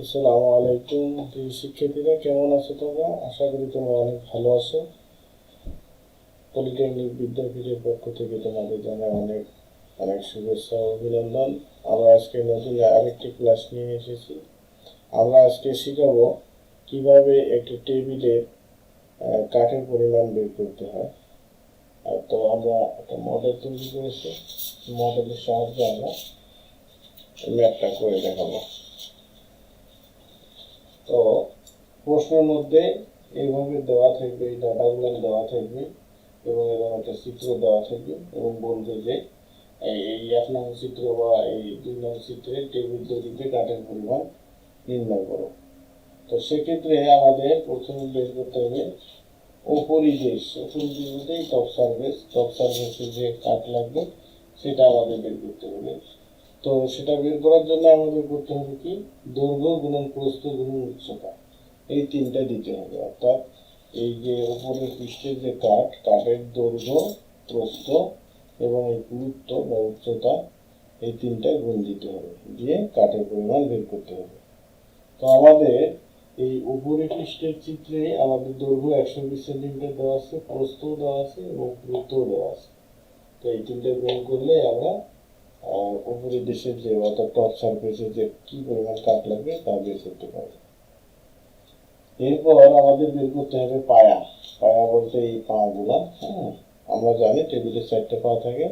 আসসালামু আলাইকুম প্রিয় শিক্ষার্থীরা কেমন আছো তোমরা? আশা করি তোমরা অনেক ভালো আছো। পলিটেকনিক বিদ্যাপীঠের পক্ষ থেকে তোমাদের জানাই অনেক অনেক শুভেচ্ছা অভিনন্দন। আমরা আজকে নতুন আরেকটি ক্লাস নিয়ে এসেছি। আমরা আজকে শিখাবো কীভাবে একটি টেবিলের আহ, কাঠের পরিমাণ বের করতে হয়। তো আমরা একটা মডেল তৈরি করেছি। মডেলের সাহায্যে আমরা ম্যাপটা করে দেখাবো। তো প্রশ্নের মধ্যে এইভাবে দেওয়া থাকবে, এই ডাটাগুলো দেওয়া থাকবে এবং এরকম একটা চিত্র দেওয়া থাকবে এবং বলবে যে এই এক নং চিত্র বা এই দুই নম্বর চিত্রে টেবিল তৈরিতে কাঠের পরিমাণ নির্ণয় করো। তো সেক্ষেত্রে আমাদের প্রথমে বের করতে হবে উপরিদেশ উপরিদেশ বলতে টপ সার্ভিস টপ সার্ভিসে যে কাঠ লাগবে, সেটা আমাদের বের করতে হবে। তো সেটা বের করার জন্য আমাদের করতে হবে কি? দৈর্ঘ্য গুণন প্রস্থ গুণন উচ্চতা। এই তিনটা দিতে হবে। অর্থাৎ এই যে উপরের পৃষ্ঠের যে কাঠ, কাঠের দৈর্ঘ্য, প্রস্থ এবং এই পুরুত্ব বা উচ্চতা, এই তিনটা গুণ দিতে হবে। দিয়ে কাঠের পরিমাণ বের করতে হবে। তো আমাদের এই উপরের পৃষ্ঠের চিত্রে আমাদের দৈর্ঘ্য একশো বিশ সেন্টিমিটার দেওয়া আছে প্রস্থ দেওয়া আছে এবং পুরুত্ব দেওয়া আছে। তো এই তিনটা গুণ করলে আমরা আর উপরের দেশের যে অর্থাৎ টপ সারফেসে যে কি পরিমাণ কাঠ লাগবে, তা বের করতে পারবে। এরপর আমাদের বের করতে হবে পায়া। পায়া বলতে এই পা গুলা হ্যাঁ? আমরা জানি টেবিলের চারটে পা থাকে।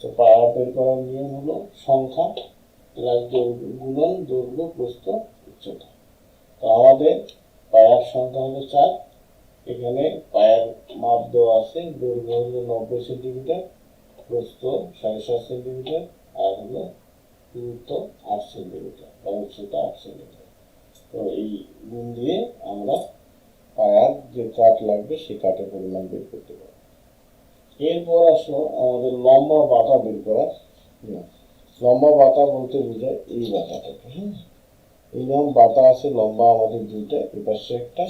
তো পায়া বের করার নিয়ম হলো সংখ্যা প্লাস গুণন দৈর্ঘ্য, প্রস্থ, উচ্চতা। তো আমাদের পায়ার সংখ্যা হলো চার। এখানে পায়ার মাপ দেওয়া আছে। দৈর্ঘ্য হলো নব্বই সেন্টিমিটার, প্রস্থ সাড়ে সাত সেন্টিমিটার আর হলো দূরত্ব আট সেন্টিমিটার বা উচ্চতা সেন্টিমিটার তো এই গুণ দিয়ে আমরা পায়ার যে কাঠ লাগবে সেই কাঠের পরিমাণ বের করতে পারব এরপর আসলো আমাদের লম্বা বাতা বের নিয়ম। লম্বা বাতা বলতে বোঝায় এই বাতাটাকে হ্যাঁ এই রকম বাতা আছে লম্বা আমাদের দুইটা এ পাশে একটা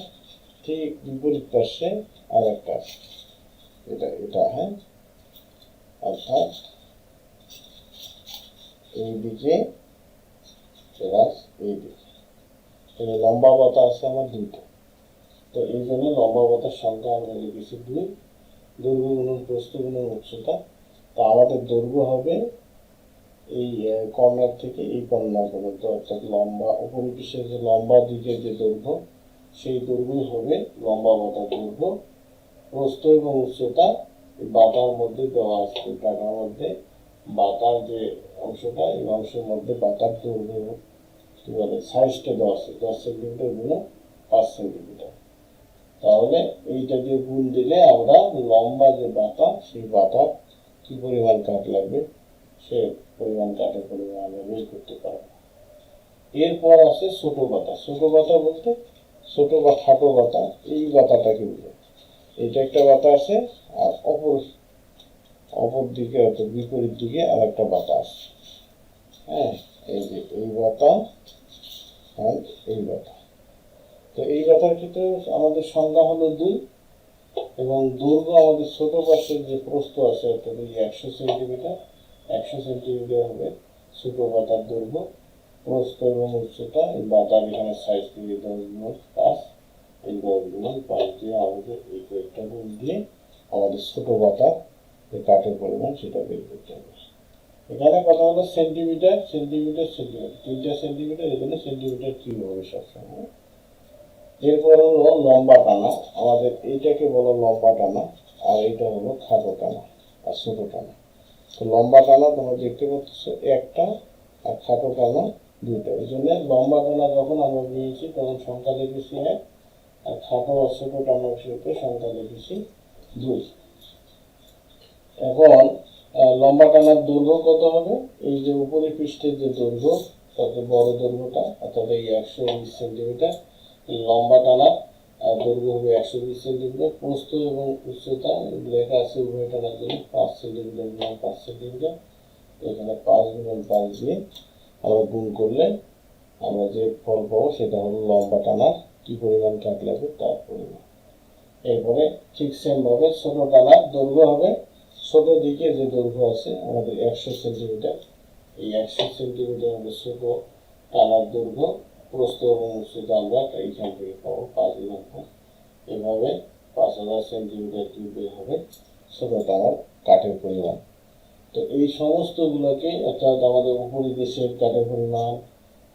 ঠিক বিপরীত পাশে আর একটা এটা এটা হ্যাঁ অর্থাৎ এইদিকে প্লাস এইদিকে তাহলে লম্বা বাতা আছে আমার দুইটা তো এই জন্য লম্বা বাতার সংখ্যা আমরা লিখেছি দুই দৈর্ঘ্য গুণন প্রস্থ গুণন উচ্চতা তো আমাদের দৈর্ঘ্য হবে এই কর্নার থেকে এই কর্নার পর্যন্ত অর্থাৎ লম্বা উপরিপৃষ্ঠের যে লম্বা দিকের যে দৈর্ঘ্য সেই দৈর্ঘ্যই হবে লম্বা বাতার দৈর্ঘ্য প্রস্থ এবং উচ্চতা এই বাতার মধ্যে দেওয়া আছে এই টাকার মধ্যে বাতার যে অংশটা এই অংশের মধ্যে বাতার দৈর্ঘ্য কি বলে সাইজটা দশ দশ সেন্টিমিটার গুণ পাঁচ সেন্টিমিটার। তাহলে এইটা দিয়ে গুণ দিলে আমরা লম্বা যে বাতা সেই বাতার কি পরিমাণ কাঠ লাগবে? সে পরিমাণ কাঠের পরিমাণ আমরা বের করতে পারব। এরপর আছে ছোট বাতা ছোট বাতা বলতে ছোট বা খাটো বাতা এই বাতাটাকে বোঝায়। এইটা একটা বাতা আছে, আর অপর অপর দিকে অর্থাৎ বিপরীত দিকে আর একটা বাতা আছে হ্যাঁ এই যে এই বাতা আর এই বাতা তো এই বাতার ক্ষেত্রে আমাদের সংজ্ঞা হলো দুই এবং দৈর্ঘ্য আমাদের ছোট পাশের যে প্রস্থ আছে, অর্থাৎ এই একশো সেন্টিমিটার একশো সেন্টিমিটার হবে ছোট বাতার দৈর্ঘ্য প্রস্থ এবং উচ্চতা, এই বাতার এখানে সাইজ দিয়ে দশ গুণ পাঁচ এই দশ গুণ পাঁচ দিয়ে আমাদের এই কয়েকটা গুণ দিয়ে আমাদের ছোট বাতার যে কাঠের পরিমাণ সেটা বের করতে হবে। এখানে কথা হলো সেন্টিমিটার সেন্টিমিটার সেন্টিমিটার তিনটা সেন্টিমিটার এখানে সেন্টিমিটার কিউব হবে সবসময়। এরপর হলো লম্বা টানা আমাদের এইটাকে বলো লম্বা টানা আর এইটা হলো খাটো টানা আর ছোট টানা তো লম্বা টানা তোমরা দেখতে পাচ্ছ একটা আর খাটো টানা দুইটা। এই জন্য লম্বা টানা যখন আমরা নিয়েছি তখন সংখ্যা লিখেছি এক, আর খাটো আর ছোট টানা সাথে সংখ্যা লিখেছি দুই। এখন লম্বা টানার দৈর্ঘ্য কত হবে? এই যে উপরে পৃষ্ঠের যে দৈর্ঘ্য তত বড় দৈর্ঘ্যটা অর্থাৎ এই একশো বিশ সেন্টিমিটার লম্বা টানা আহ, দৈর্ঘ্য হবে একশো বিশ সেন্টিমিটার। প্রস্থ এবং উচ্চতা লেখা আছে উভয় টানার জন্য পাঁচ সেন্টিমিটার গুণ পাঁচ সেন্টিমিটার। এখানে পাঁচ গুণ পাঁচ দিয়ে আমরা গুণ করলে আমরা যে ফল পাবো সেটা হলো লম্বা টানার কি পরিমাণ কাঠ লাগবে তার পরিমাণ। এরপরে ঠিক সেম ভাবে ছোট টানার দৈর্ঘ্য হবে ছোট দিকে যে দৈর্ঘ্য আছে, আমাদের একশো সেন্টিমিটার। এই একশো সেন্টিমিটার আমাদের ছোট টানার দৈর্ঘ্য, প্রস্থ এবং উচ্চতা আমরা এইখান থেকে পাবো পাঁচ লক্ষ এভাবে পাঁচ হাজার সেন্টিমিটার কিউব বের হবে ছোটোটা আমার কাঠের পরিমাণ। তো এই সমস্তগুলোকে অর্থাৎ আমাদের উপরিদেশের কাঠের পরিমাণ,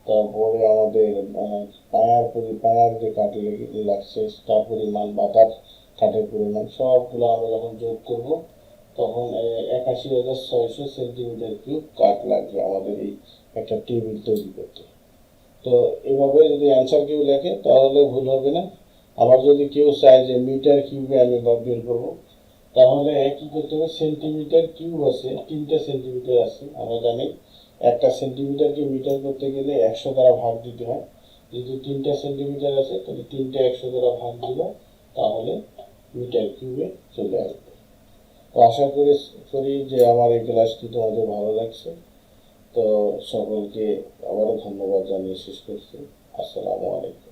তারপরে আমাদের পায়ার পরি, পায়ার যে কাঠে লেগে লাগছে, তার পরিমাণ, বা তার কাঠের পরিমাণ, সবগুলো আমরা যখন যোগ করব তখন একাশি হাজার ছয়শো সেন্টিমিটার কিউব কাঠ লাগবে আমাদের এই একটা টেবিল তৈরি করতে। তো এভাবে যদি অ্যান্সার কেউ লেখে, তাহলে ভুল হবে না। আবার যদি কেউ চায় যে মিটার কিউবে আমি বা বের করব, তাহলে কি করতে হবে, সেন্টিমিটার কিউব আছে, তিনটা সেন্টিমিটার আছে, আমরা জানি একটা সেন্টিমিটারকে মিটার করতে গেলে একশো দ্বারা ভাগ দিতে হয়। যেহেতু তিনটা সেন্টিমিটার আছে, তাহলে তিনটা একশো দ্বারা ভাগ দিব তাহলে মিটার কিউবে চলে আসবে। আশা করি করি যে আমার এই ক্লাসটি তোমাদের ভালো লাগছে। তো সকলকে আবারও ধন্যবাদ জানিয়ে শেষ করছি। আসসালামু আলাইকুম।